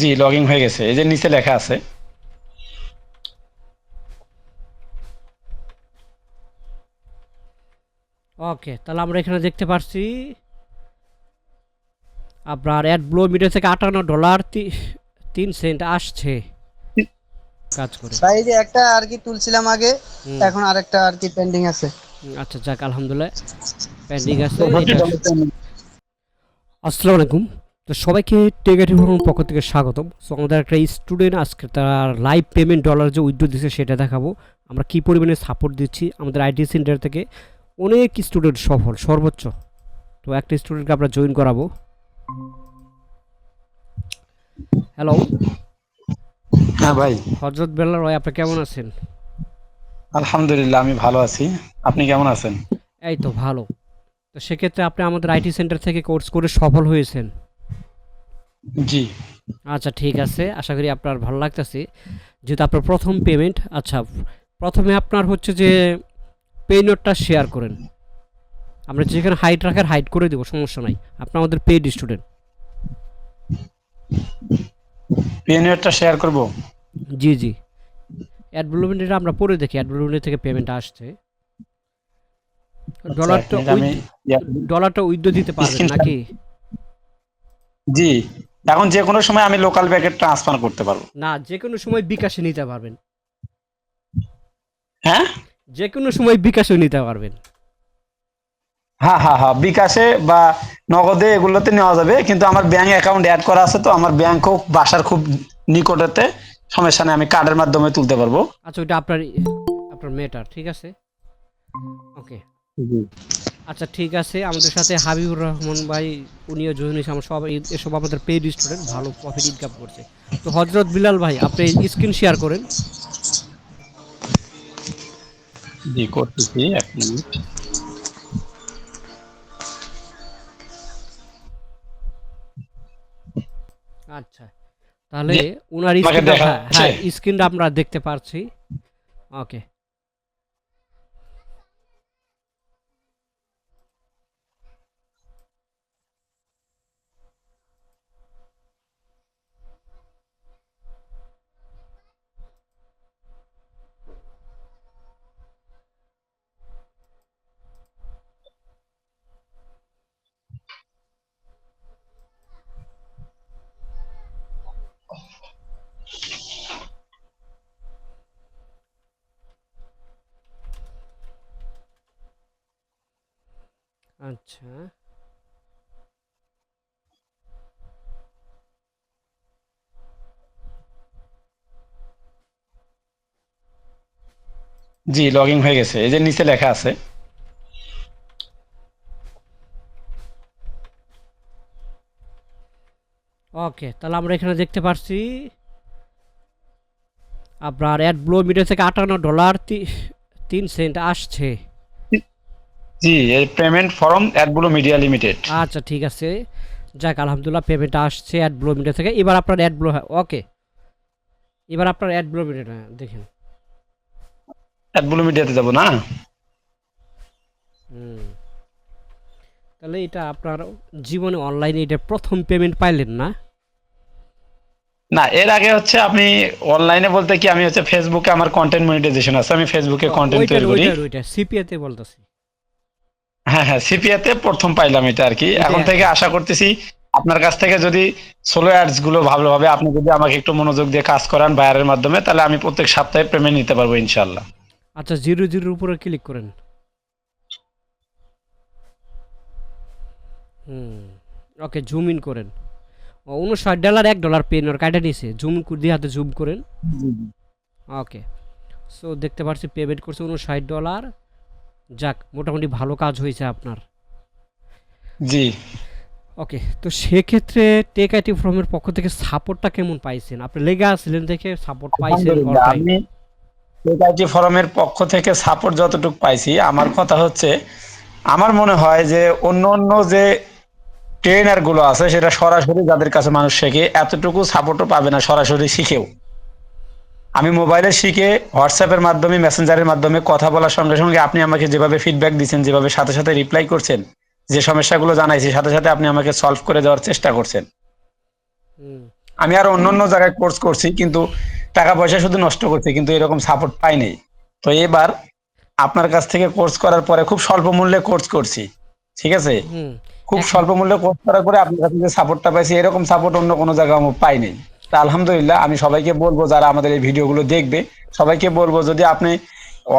জি login হয়ে গেছে। এই যে নিচে লেখা আছে। ওকে তাহলে আমরা এখানে দেখতে পাচ্ছি আপনার অ্যাড ব্লো মিটার থেকে আটান্ন ডলার তিন সেন্ট আসছে। কাজ করে। ভাই এই যে একটা আর কি তুলছিলাম আগে এখন আরেকটা আর কি পেন্ডিং আছে। আচ্ছা যাক আলহামদুলিল্লাহ। পেন্ডিং আছে আসসালামু আলাইকুম। তো সবাইকে টেগাটি ভ্রমণ পক্ষ থেকে স্বাগতম। সো আমাদের একটা স্টুডেন্ট আজকে তার লাইভ পেমেন্ট ডলার যে উইথড্র দিচ্ছে সেটা দেখাবো। আমরা কি পরিমাণে সাপোর্ট দিচ্ছি আমাদের আইটি সেন্টার থেকে। অনেক স্টুডেন্ট সফল সর্বোচ্চ। তো একটা স্টুডেন্টকে আমরা জয়েন করাবো। হ্যালো হ্যাঁ ভাই। হজরত বেল্লার রয় আপনি কেমন আছেন? আলহামদুলিল্লাহ আমি ভালো আছি। আপনি কেমন আছেন? এই তো ভালো। তো সেক্ষেত্রে আপনি আমাদের আইটি সেন্টার থেকে কোর্স করে সফল হয়েছেন। জি। আচ্ছা ঠিক আছে। আশা করি আপনার ভালো লাগতেছে। যেহেতু আপনার প্রথম পেমেন্ট আচ্ছা প্রথমে আপনার হচ্ছে যে পে নোটটা শেয়ার করেন। আমরা যেখানে হাইট রাখার হাইট করে দেবো সমস্যা নাই। আপনি আমাদের পেড স্টুডেন্ট পিএনএটা শেয়ার করব? জি জি। অ্যাডভেলপমেন্টটা আমরা পরে দেখি। অ্যাডভেলপমেন্ট থেকে পেমেন্ট আসছে। ডলারটা ডলারটা উইথড্র দিতে পারবেন নাকি? জি। এখন যে কোনো সময় আমি লোকাল ব্যাগে ট্রান্সফার করতে পারব। না যে কোনো সময় বিকাশে নিতে পারবেন। হ্যাঁ? যে কোনো সময় বিকাশে নিতে পারবেন। হ্যাঁ হ্যাঁ হ্যাঁ বিকাশে বা নগদে এগুলোতে নেওয়া যাবে কিন্তু আমার ব্যাংক অ্যাকাউন্ট অ্যাড করা আছে তো আমার ব্যাংকও বাসার খুব নিকটেতে সমস্যা নেই আমি কার্ডের মাধ্যমে তুলতে পারব। আচ্ছা ওইটা আপনার আপনার মেটার ঠিক আছে? ওকে আচ্ছা ঠিক আছে। আমাদের সাথে হাবিবুর রহমান ভাই উনিও জয়েন হয়েছে। আমার সব এসব আমাদের পেড স্টুডেন্ট ভালো প্রফিট ইনকাম করছে। তো হজরত বিলাল ভাই আপনি স্ক্রিন শেয়ার করেন। জি করতেছি এক মিনিট আচ্ছা তাহলে ওনার স্ক্রিনটা হ্যাঁ হ্যাঁ স্ক্রিনটা আমরা দেখতে পাচ্ছি ওকে আচ্ছা। জি লগইন হয়ে গেছে। এই যে নিচে লেখা আছে। ওকে তাহলে আমরা এখানে দেখতে পাচ্ছি আপনার অ্যাড ব্লো মিটার থেকে আটান্ন ডলার তিন সেন্ট আসছে। জি এই পেমেন্ট ফর্ম অ্যাডগুলো মিডিয়া লিমিটেড আচ্ছা ঠিক আছে। যাক আলহামদুলিল্লাহ পেমেন্ট আসছে অ্যাড ব্লো মিটার থেকে। এবার আপনার অ্যাড ব্লো ওকে। এবার আপনার অ্যাড ব্লো মিটার দেখেন। অ্যাডগুলো মিডিয়াতে যাব না? হুম। তাহলে এটা আপনার জীবনে অনলাইনে এটা প্রথম পেমেন্ট পাইলেন না? না এর আগে হচ্ছে আমি অনলাইনে বলতে কি আমি হচ্ছে ফেসবুকে আমার কন্টেন্ট মনিটাইজেশন আছে আমি ফেসবুকে কন্টেন্ট তৈরি করি। ওইটা বলতেছি। হ্যাঁ হ্যাঁ সিপিএতে প্রথম পাইলাম এটা আর কি এখন থেকে আশা করতেছি আপনার কাছ থেকে যদি সোলো অ্যাডসগুলো ভালোভাবে আপনি যদি আমাকে একটু মনোযোগ দিয়ে কাজ করান বায়ারের মাধ্যমে তাহলে আমি প্রত্যেক সপ্তাহে পেমেন্ট নিতে পারব ইনশাল্লাহ আচ্ছা জিরো জিরোর উপরে ক্লিক করেন। হুম ওকে জুম ইন করেন। উনষাট ডলার এক ডলার পেন ওর কাটা নিয়েছে জুম দিয়ে হাতে জুম করেন। ওকে সো দেখতে পাচ্ছি পেমেন্ট করছে উনষাট ডলার যাক মোটামুটি ভালো কাজ হয়েছে আপনার। জি। ওকে তো সেক্ষেত্রে টেক আইটি ফর্মের পক্ষ থেকে সাপোর্টটা কেমন পাইছেন? আপনি লেগে আসলেন দেখে সাপোর্ট পাইছেন? আমি এআইটি ফোরামের পক্ষ থেকে সাপোর্ট যতটুকু পাইছি আমার কথা হচ্ছে আমার মনে হয় যে অন্য অন্য যে ট্রেনারগুলো আছে সেটা সরাসরি যাদের কাছে মানুষ শেখে এতটুকু সাপোর্টও পাবে না সরাসরি শিখেও। আমি মোবাইলে শিখে হোয়াটসঅ্যাপের মাধ্যমে মেসেঞ্জারের মাধ্যমে কথা বলার সঙ্গে সঙ্গে আপনি আমাকে যেভাবে ফিডব্যাক দিচ্ছেন যেভাবে সাথে সাথে রিপ্লাই করছেন যে সমস্যাগুলো জানাইছি সাথে সাথে আপনি আমাকে সলভ করে দেওয়ার চেষ্টা করছেন। আমি আর অন্য অন্য জায়গায় কোর্স করছি কিন্তু টাকা পয়সা শুধু নষ্ট করছি কিন্তু এরকম সাপোর্ট পাইনি তো এবার আপনার কাছ থেকে কোর্স করার পরে খুব স্বল্প মূল্যে কোর্স করছি ঠিক আছে? খুব স্বল্প মূল্যে কোর্স করার পরে আপনার কাছে যে সাপোর্টটা পাইছি এরকম সাপোর্ট অন্য কোনো জায়গায় আমি পাইনি তা আলহামদুলিল্লাহ আমি সবাইকে বলব যারা আমাদের এই ভিডিওগুলো দেখবে সবাইকে বলব যদি আপনি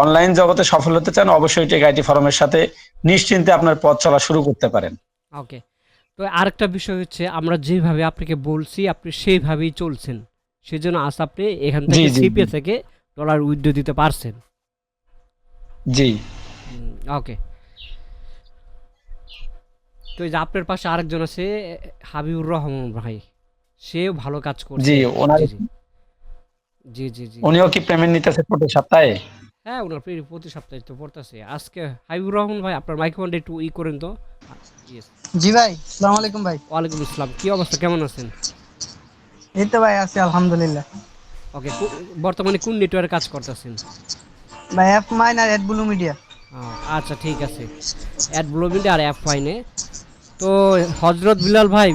অনলাইন জগতে সফল হতে চান অবশ্যই টেক আইটি ফর্মের সাথে নিশ্চিন্তে আপনার পথ চলা শুরু করতে পারেন। ওকে। তো আরেকটা বিষয় হচ্ছে আমরা যেভাবে আপনাকে বলছি আপনি সেইভাবেই চলছেন। সেজন্য আজ আপনি এখান থেকে সিপিএ থেকে ডলার উইথড্র দিতে পারছেন। জি। ওকে। তো এই যে আপনার পাশে আরেকজন আছে হাবিবুর রহমান ভাই। সেও ভালো কাজ করছে। জি ওনার জি, জি। উনিও কি পেমেন্ট নিতেছে প্রতি সপ্তাহে? হ্যাঁ ওনার প্রি- প্রতি সপ্তাহে তো পড়তেছে। আজকে হাবিবুর রহমান ভাই আপনার মাইক্রোফোনটা একটু ই করেন তো। জি ভাই সালাম আলাইকুম ভাই। ওয়ালাইকুম আসসালাম। কি অবস্থা? কেমন আছেন? এই তো ভাই আছি আলহামদুলিল্লাহ। ওকে বর্তমানে কোন নেটওয়ার্কে কাজ করতেছেন? ভাই অ্যাপ মাইন আর এড ব্লু মিডিয়া আচ্ছা ঠিক আছে। অ্যাড মিডিয়া আর অ্যাপ ফাইনে তো হজরত বিলাল ভাই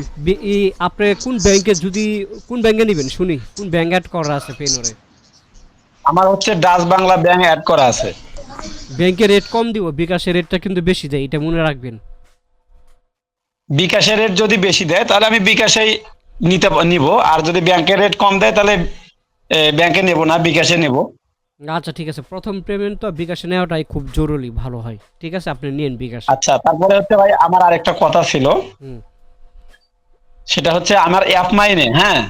আপনি কোন ব্যাংকে যদি কোন ব্যাংকে নেবেন? শুনি কোন ব্যাংক অ্যাড করা আছে পেনরে? আমার হচ্ছে ডাচ বাংলা ব্যাংক অ্যাড করা আছে। ব্যাংকের রেট কম দিব বিকাশের রেটটা কিন্তু বেশি দেয় এটা মনে রাখবেন। বিকাশের রেট যদি বেশি দেয় তাহলে আমি বিকাশেই নিতে নিব। আর যদি ব্যাংকের রেট কম দেয় তাহলে ব্যাংকে নেব না বিকাশে নেব। আচ্ছা ঠিক আছে। প্রথম পেমেন্ট তো বিকাশে নেওয়াটাই খুব জরুরি ভালো হয়। ঠিক আছে আপনি নিন বিকাশ। আচ্ছা তারপরে হচ্ছে ভাই আমার আরেকটা কথা ছিল। সেটা হচ্ছে আমার অ্যাপ মাইনে হ্যাঁ?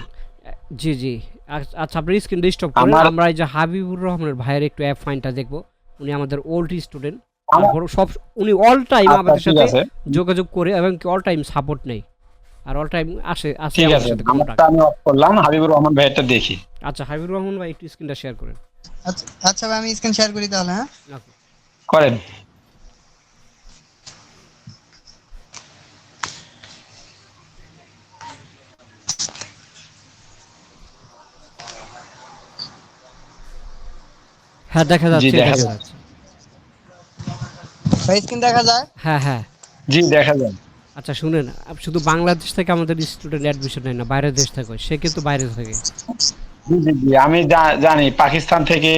জি জি। আচ্ছা আচ্ছা, আপনি স্ক্রিন ডিস্টার্ব করেন আমার- এই যে হাবিবুর রহমানের ভাইয়ের একটু অ্যাপ ফাইনটা দেখব। উনি আমাদের ওল্ড স্টুডেন্ট সব উনি অল টাইম আচ্ছা, আমাদের সাথে যোগাযোগ করে এবং অল টাইম সাপোর্ট নেই আর অল টাইম আসে আসে আমাদের সাথে contact। আমি অফ করলাম হাবিবুর রহমান ভাইয়েরটা দেখি। আচ্ছা হাবিবুর রহমান ভাই একটু স্ক্রিনটা শেয়ার করেন। আচ্ছা আচ্ছা ভাই আমি স্ক্রিন শেয়ার করি তাহলে হ্যাঁ? করেন। হ্যাঁ দেখা যাচ্ছে দেখা যাচ্ছে। স্ক্রিন দেখা যায়? হ্যাঁ হ্যাঁ। জি দেখা যান আচ্ছা শুনেন শুধু বাংলাদেশ থেকে আমাদের স্টুডেন্ট অ্যাডমিশন নেয় না বাইরের দেশ থেকে সে কিন্তু বাইরে থেকে। জি জি জি আমি জানি। পাকিস্তান থেকে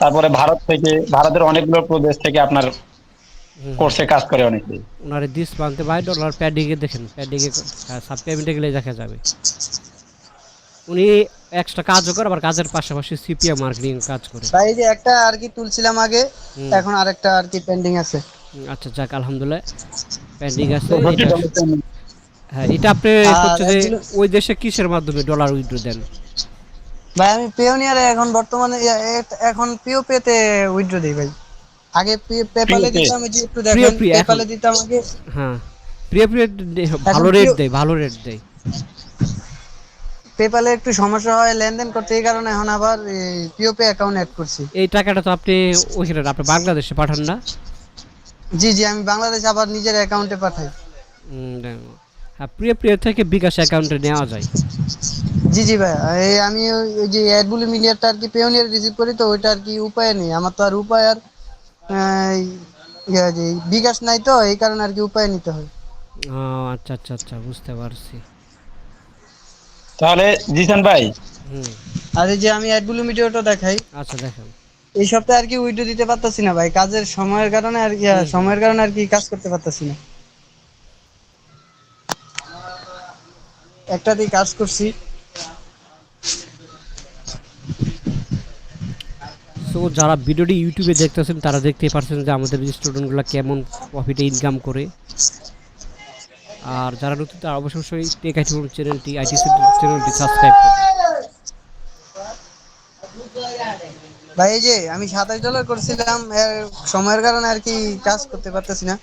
তারপরে ভারত থেকে ভারতের অনেকগুলো প্রদেশ থেকে আপনার। কোর্সে কাজ করে অনেকে। ওনার দিস প্রান্তে বাই ডলার প্যাডিংয়ে দেখেন প্যাডিংয়ে সাব পেমেন্টে গেলে দেখা যাবে। উনি এক্সট্রা কাজও করে আবার কাজের পাশাপাশি সিপিএ মার্কেটিং কাজ করে। ভাই এই যে একটা আর কি তুলছিলাম আগে এখন আরেকটা আর কি পেন্ডিং আছে। আচ্ছা যাক আলহামদুলিল্লাহ পেন্ডিং আছে। প্রতি এটা। হ্যাঁ এটা আপনি হচ্ছে যে ওই দেশে কিসের মাধ্যমে ডলার উইথড্র দেন? ভাই আমি পেওনিয়ারে এখন বর্তমানে এখন পিও পেতে উইথড্র দিই ভাই। আগে পেপালে দিতাম এই যে একটু দেখেন পেপালে দিতাম আগে। হ্যাঁ। প্রিয় প্রিয় ভালো রেট দেয় ভালো রেট দেয় পেপালে একটু সমস্যা হয় লেনদেন করতে এই কারণে এখন আবার পিও পে অ্যাকাউন্ট অ্যাড করছি। এই টাকাটা তো আপনি ওইখানে আপনি বাংলাদেশে পাঠান না? জি জি আমি বাংলাদেশ আবার নিজের অ্যাকাউন্টে পাঠাই। হ্যাঁ প্রিয় প্রিয় থেকে বিকাশ অ্যাকাউন্টে নেওয়া যায়। জি জি ভাই। এই আমি ওই- যে অ্যাডবুলি মিডিয়াটা আর কি পেওনিয়ার রিসিভ করি তো ওইটা আর কি উপায় নেই। আমার তো আর উপায় আর ইয়ে যে বিকাশ নাই তো এই কারণে আর কি উপায় নিতে হয়। ও আচ্ছা আচ্ছা আচ্ছা বুঝতে পারছি। তাহলে জিসান ভাই হুম। আর এই যে আমি অ্যাডবুলি মিডিয়াটা দেখাই আচ্ছা দেখেন। এই সপ্তাহে আর কি উইডো দিতে পারতাছি না ভাই। কাজের সময়ের কারণে আর কি সময়ের কারণে আর কি কাজ করতে পারতাছি না। একটা দিয়ে কাজ করছি। সো যারা ভিডিওটি ইউটিউবে দেখতেছেন, তারা দেখতে পারছেন যে আমাদের স্টুডেন্টগুলো কেমন প্রফিটে ইনকাম করে। আর যারা নতুন, তারা অবশ্যই টেক আইটি চ্যানেলটি আইটি চ্যানেলটি সাবস্ক্রাইব করুন ভাই, এই যে আমি সাতাশ ডলার করছিলাম, এর সময়ের কারণে আর কি কাজ করতে পারতেছি না।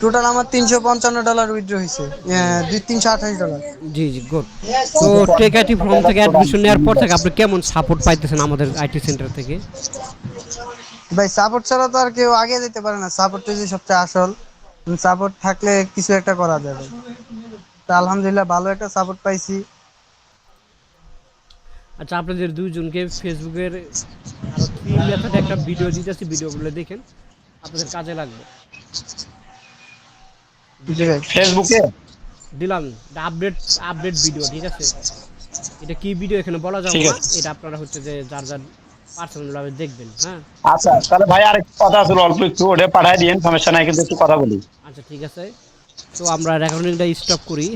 টোটাল আমার তিনশো পঞ্চান্ন ডলার উইথড্র হয়েছে। আহ, দুই তিনশো আঠাশ ডলার জি জি গুড তো টেক আইটি ফর্ম থেকে অ্যাডমিশন নেওয়ার পর থেকে আপনি কেমন সাপোর্ট পাইতেছেন আমাদের আইটি সেন্টার থেকে? ভাই সাপোর্ট ছাড়া তো আর কেউ আগে যেতে পারে না। সাপোর্ট যে সবচেয়ে আসল। সাপোর্ট থাকলে কিছু একটা করা যাবে। তা আলহামদুলিল্লাহ ভালো একটা সাপোর্ট পাইছি। আচ্ছা আপনাদের দুইজনকে ফেসবুকের আরও মেথডে একটা ভিডিও দিতেছি। ভিডিওগুলো দেখেন। আপনাদের কাজে লাগবে। জি ভাই ফেসবুকে দিলাম আপডেট আপডেট ভিডিও ঠিক আছে? এটা কি ভিডিও এখানে বলা যাবে? না এটা আপনারা হচ্ছে যে যার যার পার্সোনাল ভাবে দেখবেন হ্যাঁ? আচ্ছা তাহলে ভাই আরেক কথা আছে অল্প একটু ওটা পাঠাই দিন সমস্যা নাই কিন্তু একটু কথা বলি। আচ্ছা ঠিক আছে। তো আমরা রেকর্ডিংটা স্টপ করি।